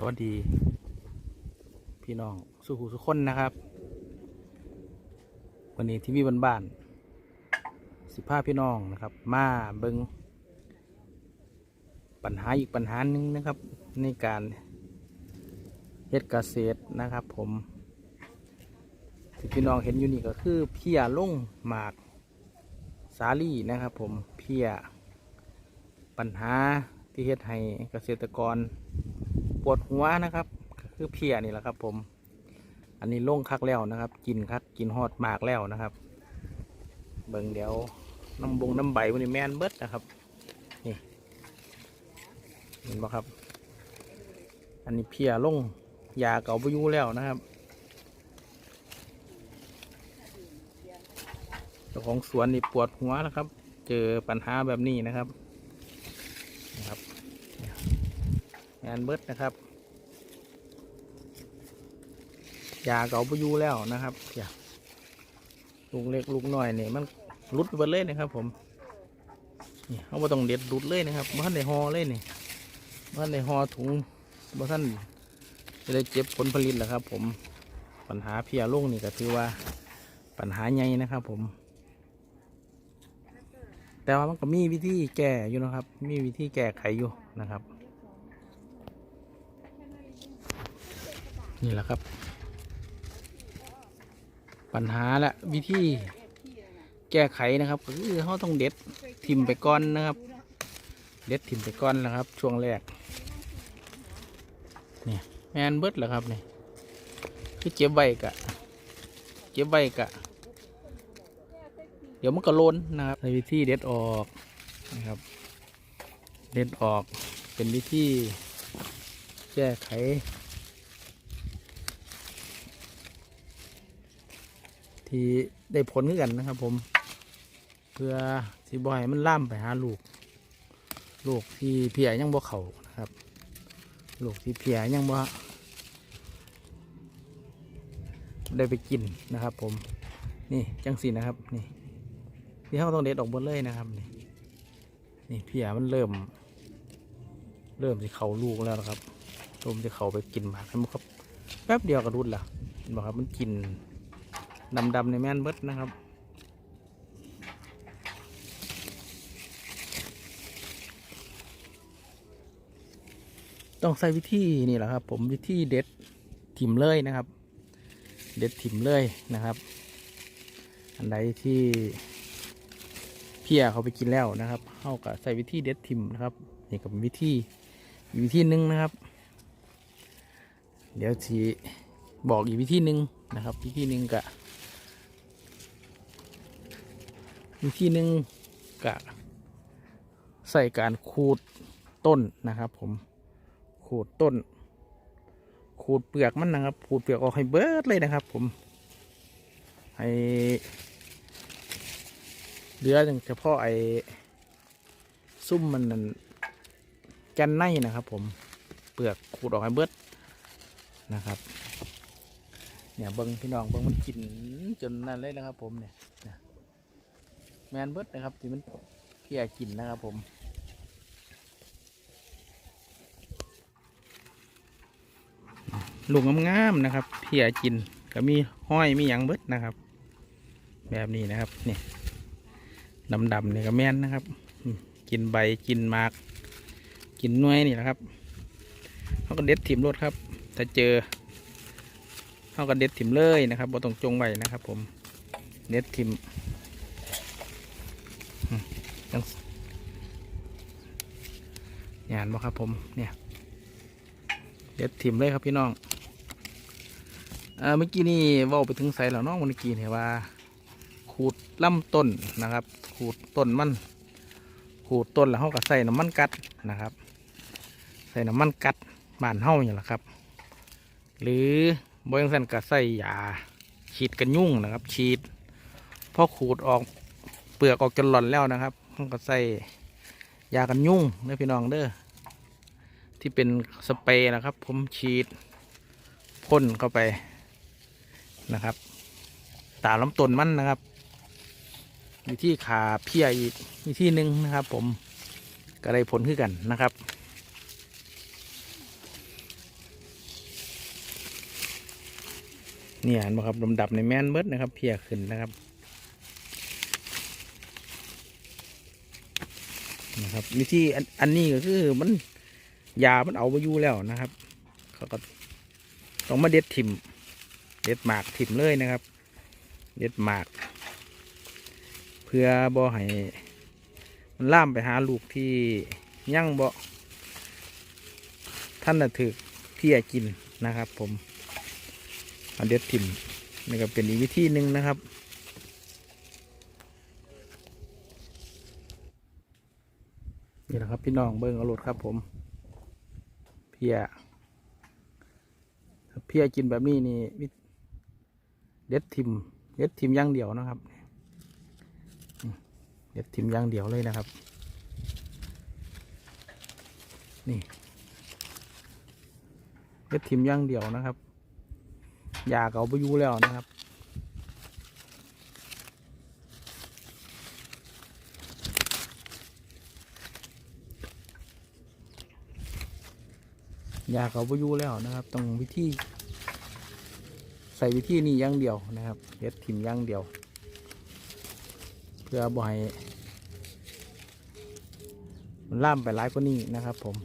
สวัสดี พี่น้องสุขุสุขคนนะครับ วันนี้ที่มีบ้านบ้านสิบห้าพี่น้องนะครับ มาเบิงปัญหาอีกปัญหาหนึ่งนะครับ ในการเฮ็ดเกษตรนะครับ ผมที่พี่น้องเห็นอยู่นี่ก็คือเพียลุ่งหมากสาลี่นะครับ ผมเพียปัญหาที่เฮ็ดให้เกษตรกร วดหัวนะครับ คือเพียนี่แหละครับ ผม อันนี้ล่งคักแล้วนะครับ กินคักกินฮอดมากแล้วนะครับ เบิ่งเดี๋ยวน้ำบงน้ำใบวันนี้แมนเบิดนะครับ นี่เห็นปะครับ อันนี้เพียล่งยาเก่าไปยู่แล้วนะครับเจ้าของสวนนี่ปวดหัวนะครับ เจอปัญหาแบบนี้นะครับ งานเบิดนะครับยาเก่าไปอยู่แล้วนะครับอย่าลูกเล็กลูกน้อยเนี่ยมันรุดไปเบิดเลยนะครับผมนี่เขาบ่ต้องเด็ดรุดเลยนะครับบ่ท่านในหอเลยนี่บ่ท่านในหอถุงบ่ท่านจะได้เจ็บผลผลิตแหละครับ ผมปัญหาเพียลงนี่ก็ถือว่าปัญหาใหญ่นะครับ ผม แต่ว่ามันก็มีวิธีแก้อยู่นะครับ มีวิธีแก้ไขอยู่นะครับ นี่แหละครับ ปัญหาและวิธีแก้ไขนะครับก็คือเขาต้องเด็ดทิมไปก้อนนะครับ เด็ดทิมไปก้อนนะครับ ช่วงแรกนี่แมนเบิร์ดเหรอครับนี่คือเจ็บใบกะเจ็บใบกะ เดี๋ยวมันก็โลนนะครับ ในวิธีเด็ดออกนะครับ เด็ดออกเป็นวิธีแก้ไข ที่ได้ผลกันนะครับ ผม เพื่อสิบอยมันล่ามไปหาลูก ลูกที่เพียยังบ่เขานะครับ ลูกที่เพียยังบ่ได้ไปกินนะครับ ผม นี่จังสีนะครับ นี่ที่เขาต้องเด็ดออกหมดเลยนะครับ นี่นี่เพียมันเริ่ม เริ่มที่เขาลูกแล้วนะครับเริ่มที่เขาไปกินหมากแล้วครับแป๊บเดียวก็รุดละเห็นบ่ครับมันกิน ดำๆในแม่นเบิดนะครับต้องใส่วิธีนี่แหละครับ ผมวิธีเด็ดถิ่มเลยนะครับ เด็ดถิ่มเลยนะครับ อันใดที่เพียเขาไปกินแล้วนะครับเข้ากับใส่วิธีเด็ดถิ่มนะครับนี่ก็เป็นวิธีอีกวิธีหนึ่งนะครับ เดี๋ยวทีบอกอีกวิธีหนึ่งนะครับ วิธีหนึ่งกะ วิธีหนึ่งกะใส่การขูดต้นนะครับผมขูดต้น ขูดเปลือกมันนะครับ ขูดเปลือกออกให้เบิดเลยนะครับ ผม ให้เหลือเฉพาะไอ้ซุ่มมันนั่นแกนในนะครับ ผม เปลือกขูดออกให้เบิดนะครับ เนี่ยเบิ้งพี่น้องเบิ้งมันกินจนนั่นเลยนะครับ ผมเนี่ย แมนเบิดนะครับที่มันเพียกินนะครับผมลูกงามๆนะครับ เพียกินก็มีห้อยมีหยังเบิดนะครับ แบบนี้นะครับนี่ดำๆนี่ก็แม่นนะครับ กินใบกินมาก กินน่วยนี่แหละครับเขาก็เด็ดถิ่มรถครับ ถ้าเจอเขาก็เด็ดถิ่มเลยนะครับบ่ต้องจงไว้นะครับ ผมเด็ดถิ่ม ยัง ยานบ่ครับผมเนี่ยเด็ดถิ่มเลยครับพี่น้องเมื่อกี้นี่ว่าไปถึงใส่แล้วน้องเมื่อกี้เนี่ยว่า ขูดลำต้นนะครับ ขูดต้นมันขูดต้นแล้วเขาก็ใส่น้ำมันกัดนะครับ ใส่น้ำมันกัดบานเฮาอย่างละครับ หรือบริษัทก็ใส่ยาฉีดกันยุ่งนะครับ ฉีดพอขูดออกเปลือกออกจนหล่อนแล้วนะครับมันก็ใส่ยากันยุ่งเด้อพี่น้องเด้อ ที่เป็นสเปรย์นะครับ ผมฉีดพ่นเข้าไปนะครับ ตาล้มต้นมันนะครับวิที่ขาเพียอีกมีที่หนึ่งนะครับ ผมก็ได้ผลขึ้นกันนะครับนี่เห็นไหมครับลำดับในแม่นเบิดนะครับ เพียขึ้นนะครับนะครับมีที่อันนี้ก็คือมัน ยามันเอาไปอยู่แล้วนะครับ เขาก็ต้องมาเด็ดถิ่มเด็ดหมากถิ่มเลยนะครับ เด็ดหมาก เพื่อบ่ให้มันล่ามไปหาลูกที่ยั่งบ่ท่านน่ะถือเพียกินนะครับ ผมเอาเด็ดถิ่มนี่ก็เป็นอีกวิธีหนึ่งนะครับนี่แหละครับพี่น้องเบิ้งเอารถครับผม เพียเพียกินแบบนี้นี่เด็ดทิมเด็ดทิมย่างเดียวนะครับเด็ดทิมย่างเดียวเลยนะครับ นี่เด็ดทิมย่างเดียวนะครับยาเก่าไปอยู่แล้วนะครับ ยาเขาไปยู่แล้วนะครับต้องวิธี ใส่วิธีนี้ย่างเดียวนะครับเฮ็ดถิ่มย่างเดียว เพื่อบ่ให้มันล่ามไปร้ายกว่านี้นะครับผม